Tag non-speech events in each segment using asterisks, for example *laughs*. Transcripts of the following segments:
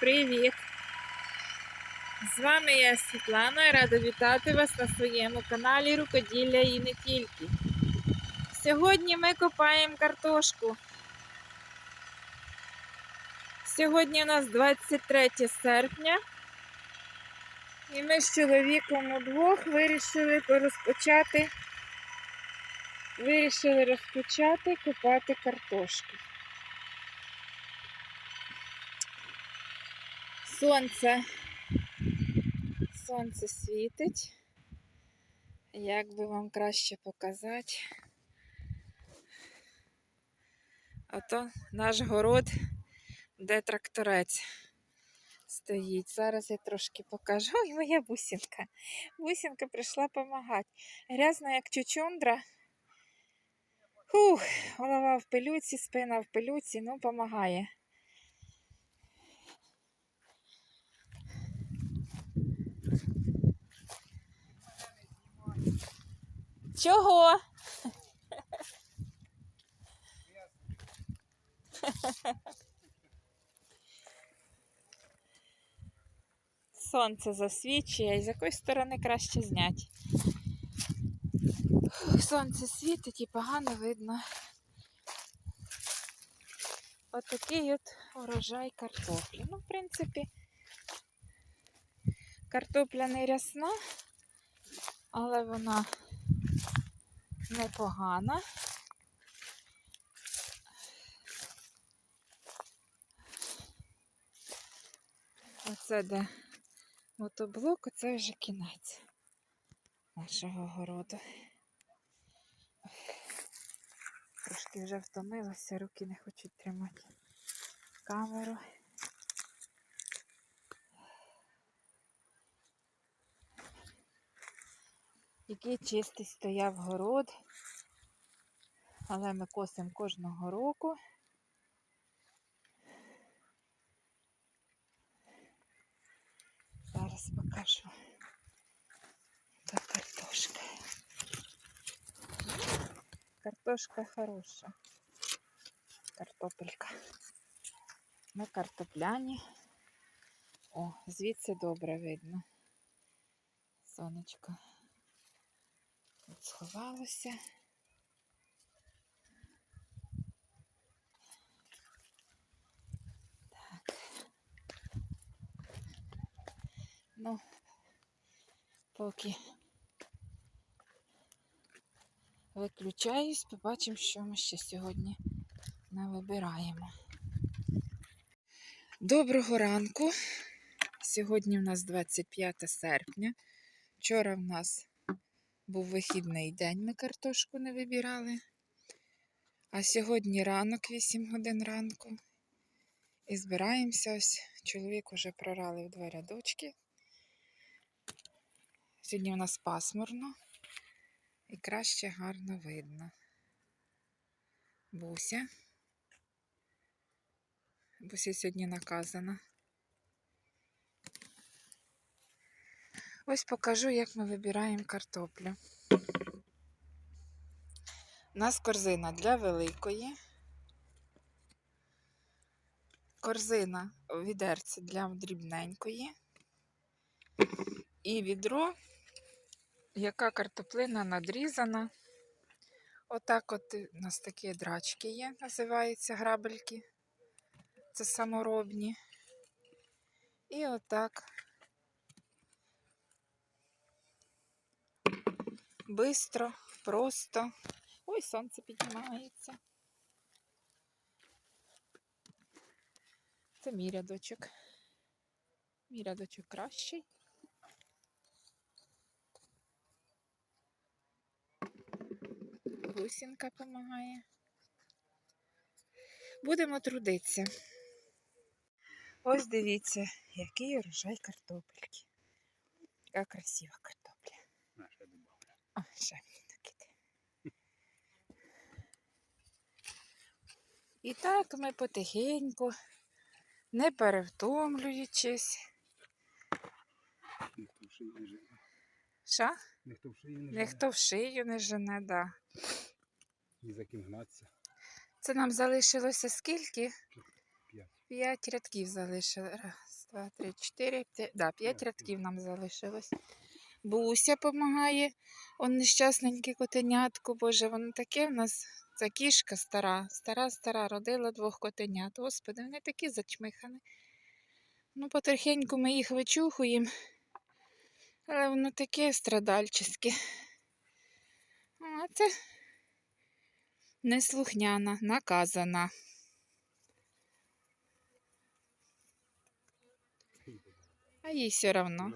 Привіт! З вами я Світлана і рада вітати вас на своєму каналі Рукоділля і не тільки. Сьогодні ми копаємо картошку. Сьогодні у нас 23 серпня. І ми з чоловіком удвох вирішили розпочати, вирішили розпочати копати картошку. Сонце. Сонце світить. Як би вам краще показати? Ото наш город, де тракторець стоїть. Зараз я трошки покажу. Ой, моя бусинка. Бусинка прийшла допомагати. Грязна, як чучундра. Фух, голова в пилюці, спина в пилюці, ну, допомагає. Чого? Сонце засвічує, і з якої сторони краще зняти. Сонце світить і погано видно. Отакий от урожай картоплі. Ну, в принципі, картопля не рясна, але вона непогана. Оце де мотоблок, оце вже кінець нашого городу. Трошки вже втомилася, руки не хочуть тримати камеру. Який чистий стояв город, але ми косимо кожного року. Зараз покажу. Та картошка. Картошка хороша. Картопелька. Ми картопляні. О, звідси добре видно. Сонечко. Тут сховалося. Так. Ну, поки виключаюсь, побачимо, що ми ще сьогодні навибираємо. Доброго ранку. Сьогодні в нас 25 серпня. Вчора в нас був вихідний день, ми картошку не вибирали. А сьогодні ранок, 8 годин ранку. І збираємося ось. Чоловік уже прорали в два рядочки. Сьогодні у нас пасмурно і краще гарно видно. Буся. Буся сьогодні наказана. Ось покажу, як ми вибираємо картоплю. У нас корзина для великої. Корзина відерце для дрібненької. І відро, яка картоплина надрізана. Отак от у нас такі драчки є, називаються грабельки. Це саморобні. І отак бистро, просто. Ой, сонце піднімається. Це мій рядочок. Мій рядочок кращий. Гусінка допомагає. Будемо трудитися. Ось дивіться, який урожай картопельки. Яка красива картопля. Ще. І так ми потихеньку, не перевтомлюючись. Ніхто в шию не жене. Що? Ніхто в шию не жене. Ніхто в шию не жене, да. Ні за ким гнатися. Це нам залишилося скільки? П'ять. П'ять рядків залишили. Раз, два, три, чотири, п'ять. Да, п'ять рядків нам залишилось. Буся допомагає. Он нещасненьке котенятко. Боже, воно таке в нас. Це кішка стара, стара, стара, родила двох котенят. Господи, вони такі зачмихані. Ну, потрохеньку ми їх вичухуємо. Але воно таке страдальчиське. А це неслухняна, наказана. А їй все равно.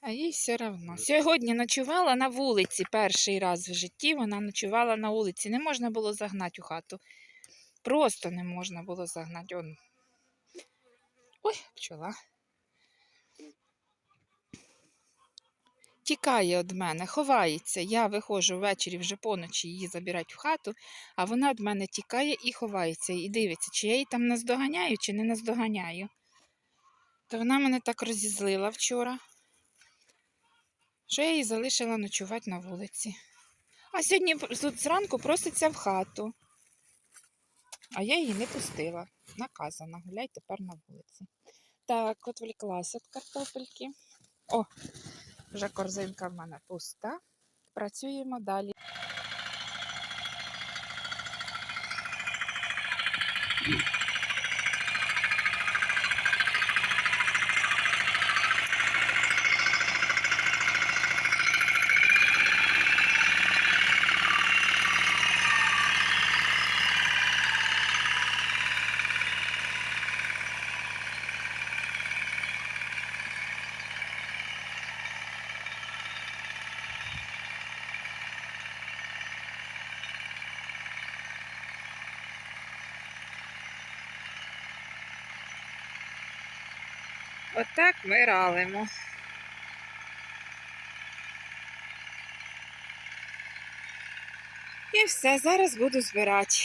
А їй все равно. Сьогодні ночувала на вулиці перший раз в житті. Вона ночувала на вулиці. Не можна було загнати у хату. Просто не можна було загнати. Он. Ой, пчола. Тікає від мене, ховається. Я виходжу ввечері вже поночі її забирати в хату, а вона від мене тікає і ховається. І дивиться, чи я її там наздоганяю, чи не наздоганяю. То вона мене так розізлила вчора що я її залишила ночувати на вулиці. А сьогодні зранку проситься в хату. А я її не пустила. Наказана. Гуляй тепер на вулиці. Так, от вліклася від картопельки. О, вже корзинка в мене пуста. Працюємо далі. Отак ми ралимо. І все, зараз буду збирати.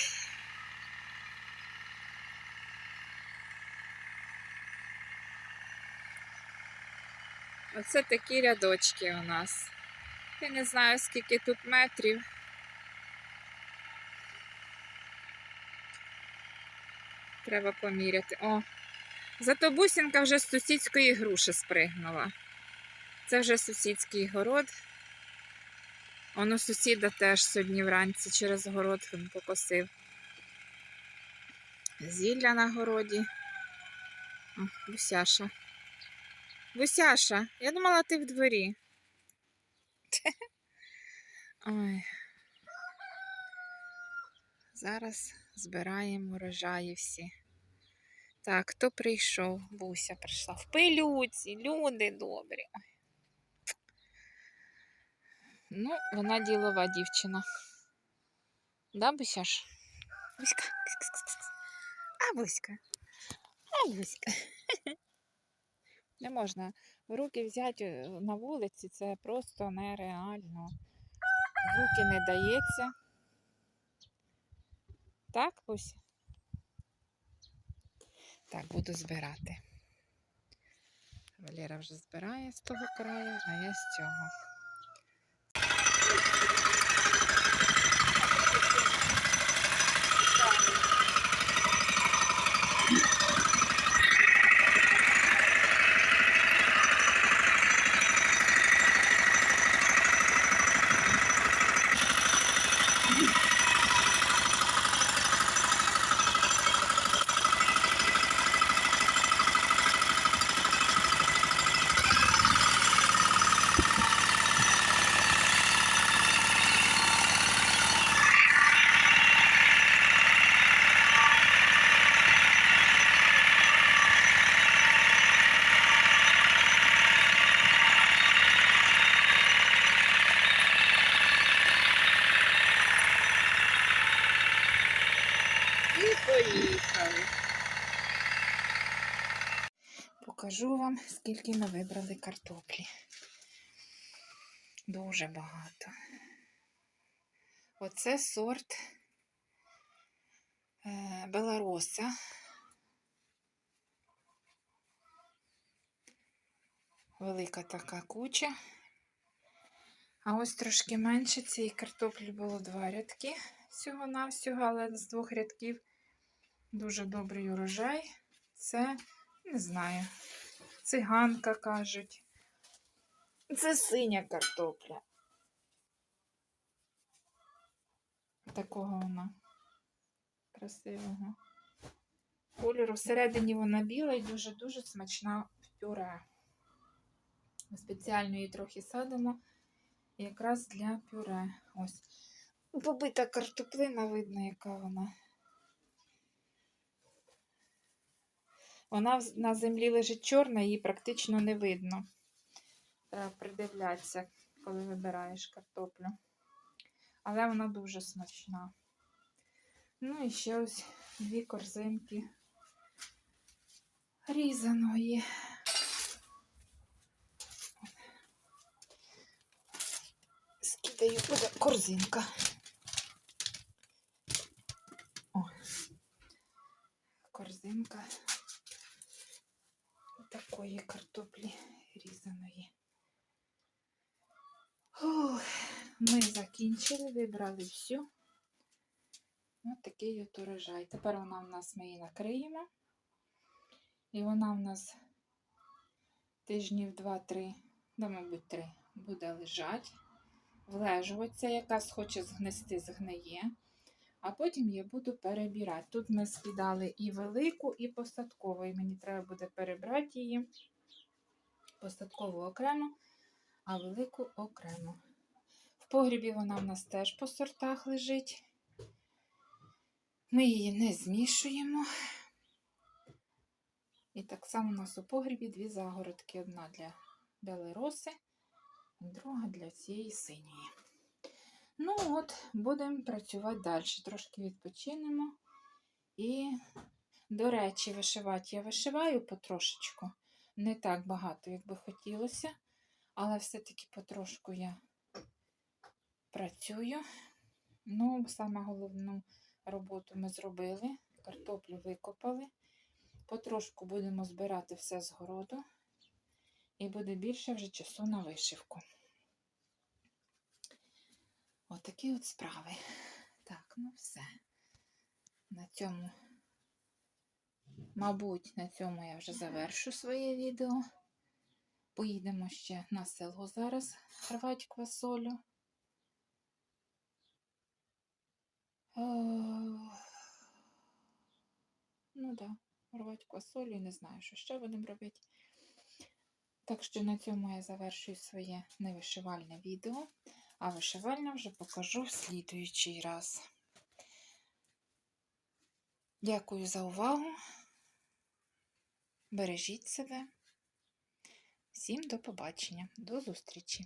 Оце такі рядочки у нас. Я не знаю, скільки тут метрів. Треба поміряти. О, Зато бусинка вже з сусідської груші спригнула. Це вже сусідський город. Воно сусіда теж сьогодні вранці через город він покосив. Зілля на городі. О, Бусяша. Бусяша, я думала, ти в дворі. *laughs* Ой. Зараз збираємо урожаї всі. Так, хто прийшов? Буся прийшла в пилюці, люди добрі. Ну, вона ділова дівчина. Да, Бусяш? Буська. Кс-кс-кс-кс. А, Буська. А, Буська. *laughs* Не можна в руки взяти е, на вулиці, це просто нереально. В руки не дається. Так, Буся? Так, буду збирати. Валера вже збирає з того краю, а я з цього. І поїхали. Покажу вам, скільки ми вибрали картоплі. Дуже багато. Оце сорт е, Белароса. Велика така куча. А ось трошки менше цієї картоплі було два рядки всього-навсього, але з двох рядків Дуже добрий урожай. Це, не знаю, циганка кажуть. Це синя картопля. Такого вона красивого кольору. Всередині вона біла і дуже-дуже смачна в пюре. Спеціально її трохи садимо якраз для пюре. Ось. Побита картоплина, видно, яка вона. Вона на землі лежить чорна, її практично не видно. Треба придивлятися, коли вибираєш картоплю. Але вона дуже смачна. Ну і ще ось дві корзинки різаної. Скидаю корзинка. О. Корзинка такої картоплі різаної. Ух, ми закінчили, вибрали всю. Ось такий от урожай. Тепер вона в нас ми її накриємо. І вона в нас тижнів 2-3, да, мабуть, 3 буде лежати, влежуватися, якась хоче згнести, згниє. А потім я буду перебирати. Тут ми скидали і велику, і посадкову. І мені треба буде перебрати її. Посадкову окремо, а велику окремо. В погрібі вона в нас теж по сортах лежить. Ми її не змішуємо. І так само у нас у погрібі дві загородки. Одна для белероси, друга для цієї синьої. Ну от, будемо працювати далі. Трошки відпочинемо. І, до речі, вишивати я вишиваю потрошечку. Не так багато, як би хотілося, але все-таки потрошку я працюю. Ну, саме головну роботу ми зробили. Картоплю викопали. Потрошку будемо збирати все з городу. І буде більше вже часу на вишивку. Отакі от справи. Так, ну все. На цьому, мабуть, на цьому я вже завершу своє відео. Поїдемо ще на село зараз рвати квасолю. О, Ну так, да, рвати квасолю і не знаю, що ще будемо робити. Так що на цьому я завершую своє невишивальне відео. А вишивальня вже покажу в слідуючий раз. Дякую за увагу. Бережіть себе. Всім до побачення, до зустрічі!